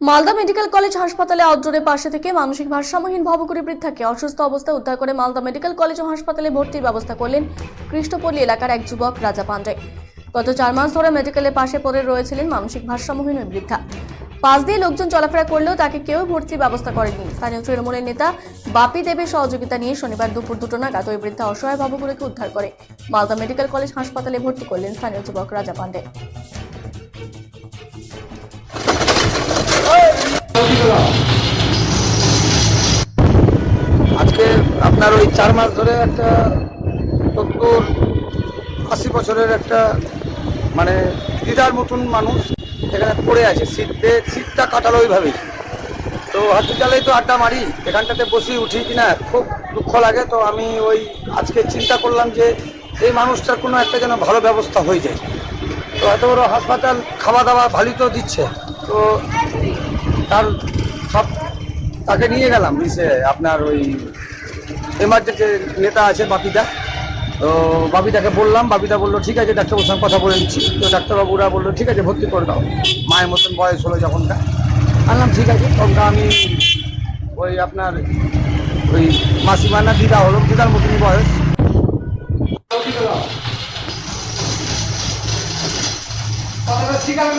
Malda medical college হাসপাতালে অজ্জরে পাশে থেকে মানসিক ভারসাম্যহীন ভবঘুরে বৃদ্ধাকে অসুস্থ অবস্থায় উদ্ধার করে মালদা মেডিকেল কলেজ ও হাসপাতালে ভর্তির ব্যবস্থা করলেন কৃষ্ণপল্লী এলাকার এক যুবক রাজা পান্ডে গত চার মাস ধরে মেডিকেলের পাশে পড়ে রয়েছিলেন মানসিক ভারসাম্যহীন ওই বৃদ্ধা। পাশ দিয়ে লোকজন চলাফেরা করলেও তাকে কেউ ভর্তির ব্যবস্থা করেনি স্থানীয় তৃণমূলের নেতা বাপি দেবের সহযোগিতা নিয়ে শনিবার দুপুর দুটো নাগাদ ওই বৃদ্ধা অসহায় ভবঘুরেকে উদ্ধার করে মালদা মেডিকেল কলেজ হাসপাতালে ভর্তি করলেন স্থানীয় যুবক রাজা পান্ডে আপনার ওই চার মাস ধরে একটা সত্তর, আশি বছরের একটা মানে দিদার মতন মানুষ এখানে পড়ে আছে। সিটে সিটটা কাটালো ওইভাবেই। তো হসপিটালেই তো আড্ডা মারি, এখানটাতে বসি উঠি কিনা, খুব দুঃখ লাগে। তো আমি ওই আজকে চিন্তা করলাম যে এই মানুষটার কোনো একটা যেন ভালো ব্যবস্থা হয়ে যায়। তো এত বড় হাসপাতাল খাওয়া দাওয়া ভালোই তো দিচ্ছে। তো তার সব তাকে নিয়ে গেলাম আপনার ওই এমার্জেন্সি নেতা আছে বাপিদা। তো বাপিদাকে বললাম, বাপিদা বলল, ঠিক আছে, ডাক্তারবাবুর সঙ্গে কথা বলে নিচ্ছি। তো ডাক্তারবাবুরা বলল, ঠিক আছে, ভর্তি করে দাও। মায়ের মতন বয়স হলো যখনটা। আনলাম ঠিক আছে। তখন আমি ওই আপনার ওই মাসিমানা দিদা হলো, দিদার মতন বয়স। ঠিক আছে